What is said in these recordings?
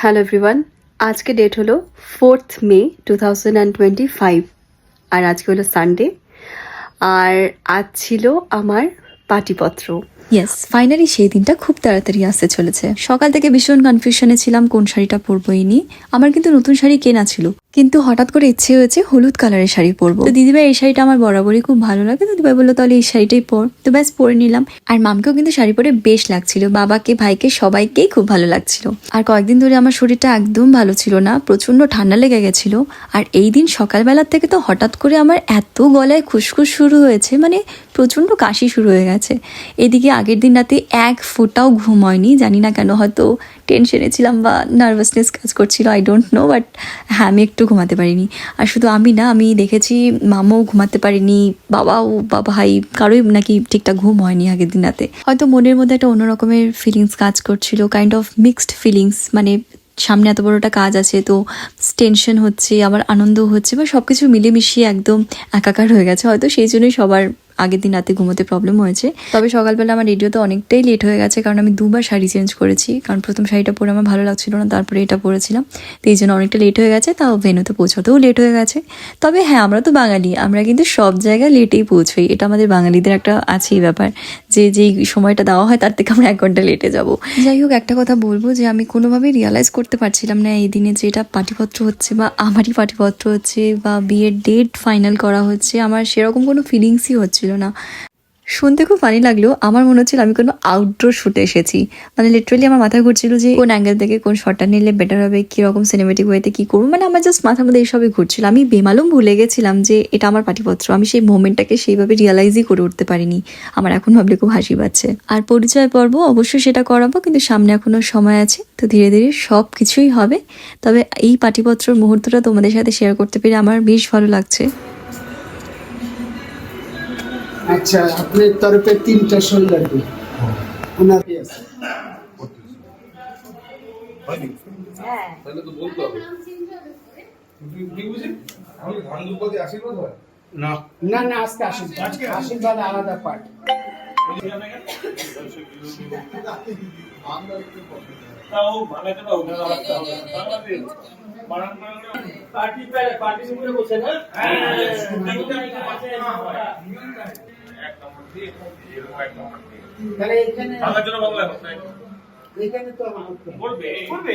Hello everyone আজকে date হলো fourth May two thousand and twenty five আর আজকে হলো সানডে আর আজ ছিল আমার পাটিপত্র। ইয়েস ফাইনালি সেই দিনটা খুব তাড়াতাড়ি আসতে চলেছে। সকাল থেকে ভীষণ কনফিউশনে ছিলাম, কোন শাড়িটা পরবো এই নিয়ে আমার কিন্তু নতুন শাড়ি কেনা ছিল, কিন্তু হঠাৎ করে ইচ্ছে হয়েছে হলুদ কালারের শাড়ি পরবো। তো দিদিভাই, এই শাড়িটা আমার বরাবরই খুব ভালো লাগে। তো দিদিভাই বলল, তাহলে এই শাড়িটাই পর। তো ব্যাস, পরে নিলাম। আর মামকেও কিন্তু শাড়ি পরে বেশ লাগছিল, বাবাকে, ভাইকে, সবাইকেই খুব ভালো লাগছিল। আর কয়েকদিন ধরে আমার শরীরটা একদম ভালো ছিল না প্রচণ্ড ঠান্ডা লেগে গেছিল। আর এই দিন সকালবেলার থেকে তো হঠাৎ করে আমার এত গলায় খুসখুস শুরু হয়েছে মানে প্রচণ্ড কাশি শুরু হয়ে গেছে। এদিকে আগের দিন রাতে এক ফোঁটাও ঘুম হয়নি। জানি না কেন, হয়তো টেনশনে ছিলাম বা নার্ভাসনেস কাজ করছিল আই ডোন্ট নো বাট হ্যাঁ আমি একটু ঘুমাতে পারিনি। আর শুধু আমি না, আমি দেখেছি মামাও ঘুমাতে পারিনি, বাবাও, বা ভাই, কারোই নাকি ঠিকঠাক ঘুম হয়নি আগের দিন রাতে। হয়তো মনের মধ্যে একটা অন্য রকমের ফিলিংস কাজ করছিল কাইন্ড অফ মিক্সড ফিলিংস মানে সামনে এত বড় একটা কাজ আছে, তো টেনশন হচ্ছে, আবার আনন্দ হচ্ছে, বা সব কিছু মিলেমিশিয়ে একদম একাকার হয়ে গেছে, হয়তো সেই জন্যই সবার আগের দিন রাতে ঘুমোতে প্রবলেম হয়েছে। তবে সকালবেলা আমার রেডিওতে অনেকটাই লেট হয়ে গেছে, কারণ আমি দুবার শাড়ি চেঞ্জ করেছি। কারণ প্রথম শাড়িটা পরে আমার ভালো লাগছিল না, তারপরে এটা পরেছিলাম। তো এই জন্য অনেকটা লেট হয়ে গেছে, তাও ভেনুতে পৌঁছতেও লেট হয়ে গেছে। তবে হ্যাঁ আমরা তো বাঙালি, আমরা কিন্তু সব জায়গায় লেটেই পৌঁছই। এটা আমাদের বাঙালিদের একটা আছেই ব্যাপার, যে যেই সময়টা দেওয়া হয় তার থেকে আমরা এক ঘণ্টা লেটে যাব। যাই হোক, একটা কথা বলব যে আমি কোনোভাবেই রিয়ালাইজ করতে পারছিলাম না এই দিনে যে এটা পাটিপত্র হচ্ছে বা আমারই পাটিপত্র হচ্ছে বা বিয়ের ডেট ফাইনাল করা হচ্ছে। আমার সেরকম কোনো ফিলিংসই হচ্ছিল না। শুনতে খুব ফানি লাগল। আমার মনে হচ্ছিল আমি কোনো আউটডোর শুটে এসেছি। মানে লিটারালি আমার মাথায় ঘুরছিল যে কোন অ্যাঙ্গেল থেকে কোন শটটা নিলে বেটার হবে, কীরকম সিনেমেটিক ওয়েতে কী করব। মানে আমার জাস্ট মাথার মধ্যে এইসবই ঘুরছিল। আমি বেমালুম ভুলে গেছিলাম যে এটা আমার পাটিপত্র। আমি সেই মোমেন্টটাকে সেইভাবে রিয়ালাইজই করে উঠতে পারিনি। আমার এখন ভাবলে খুব হাসি পাচ্ছে। আর পরিচয় পর্ব অবশ্যই সেটা করাবো, কিন্তু সামনে এখনও সময় আছে। তো ধীরে ধীরে সব কিছুই হবে। তবে এই পাটিপত্রর মুহূর্তটা তোমাদের সাথে শেয়ার করতে পেরে আমার বেশ ভালো লাগছে। আচ্ছা আপনার তরফে তিনটা শোল লাগবে ওনার আছে? না না, আজকে আশীর্বাদ আশীর্বাদ আলাদা বানান পার্টি বসে না এক নম্বর দিয়ে এরকম এক নম্বর দিয়ে। তাহলে এখানে বাংলার জন্য বাংলা ভাষা এখানে তো আমার করবে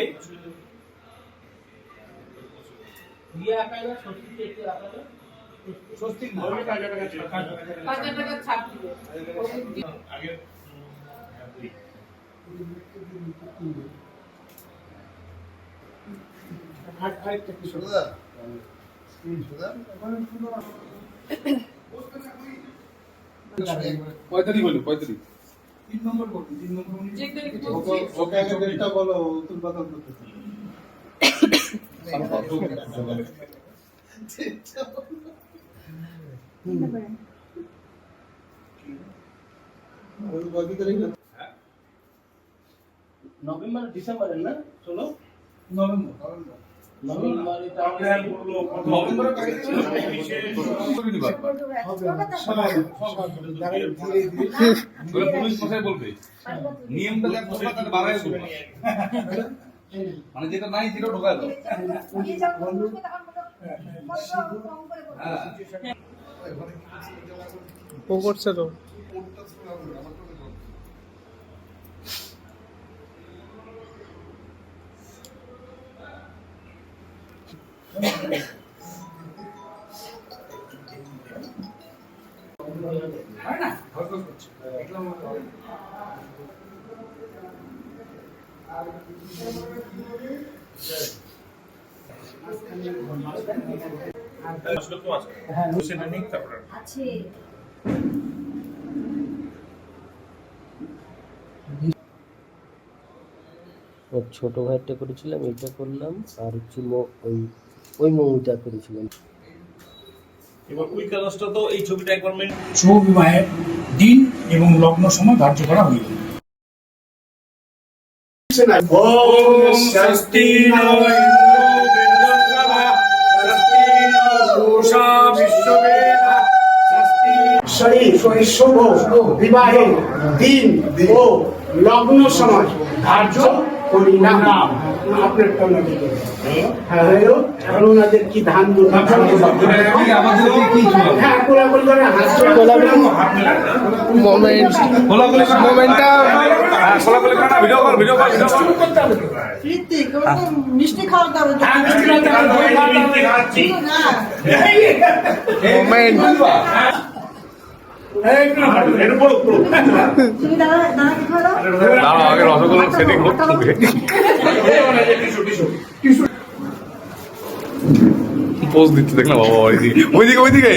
দিয়ে আকালে সত্যি একটু আকালে স্বস্তিক না। আমি টাকা টাকা ছাপ আগে আর- আরেকটা কি শোল? পঁয়তাল্লিশ বলো পঁয়তাল্লিশ। ওকে আগে ডেটটা বলো উত্তর কথা করতেছি নভেম্বর ডিসেম্বরের না? চলো নভেম্বর নভেম্বর। নিয়মটা বাড়াই মানে যেটা নাই সেটা হ্যাঁ ও করছে তো। ছোট ভাইটা করেছিলাম এটা করলাম আর মো- ওই ওই মৌটা করেছিলাম এবার ওই কাগজটা তো এই ছবিটা একবার মেন শুভ বিবাহের দিন এবং লগ্ন সময় ধার্য করা হইল ওম স্বস্তি শুভ বিবাহের দিন ও লগ্ন সময় ধার্য করিলাম। আপনারটা ওনাকে দেবেন। হ্যাঁ হ্যালো ওনাদের কি ধান হ্যাঁ কোলাকুলি করে হাত মোমেন্ট মোমেন্টটা খোলাখুলি কাটা video call video call video Ritwik মিষ্টি মিষ্টি খাওয়া দাওয়া, দই খাওয়া দাওয়া, খাচ্ছি। না মোমেন্ট দাঁড়াও আগে রসগোল্লার সেটিং করতে হবে পোজ দিচ্ছে দেখ না বাবা ওইদিকে ওইদিকে ওইদিকে।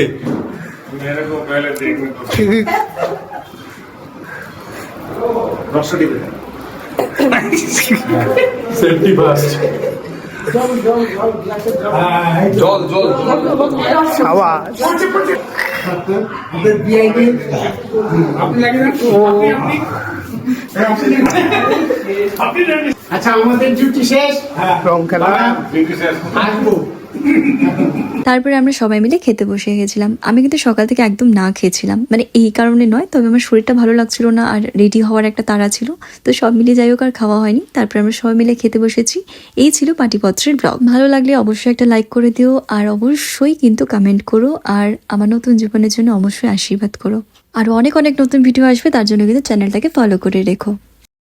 সেফটি ফার্স্ট জল জল। আপনাদের আপনি লাগে না? আপনি, আপনি আপনি আচ্ছা আমাদের ডিউটি শেষ। আসব তারপরে আমরা সবাই মিলে খেতে বসে গেছিলাম। আমি কিন্তু সকাল থেকে একদম না খেয়েছিলাম। মানে এই কারণে নয় তবে আমার শরীরটা ভালো লাগছিল না আর রেডি হওয়ার একটা তাড়া ছিল। তো সব মিলে যাই হোক আর খাওয়া হয়নি। তারপরে আমরা সবাই মিলে খেতে বসেছি। এই ছিল পাটিপত্রের ব্লগ ভালো লাগলে অবশ্যই একটা লাইক করে দিও আর অবশ্যই কিন্তু কমেন্ট করো আর আমার নতুন জীবনের জন্য অবশ্যই আশীর্বাদ করো। আরও অনেক অনেক নতুন ভিডিও আসবে তার জন্য কিন্তু চ্যানেলটাকে ফলো করে রেখো।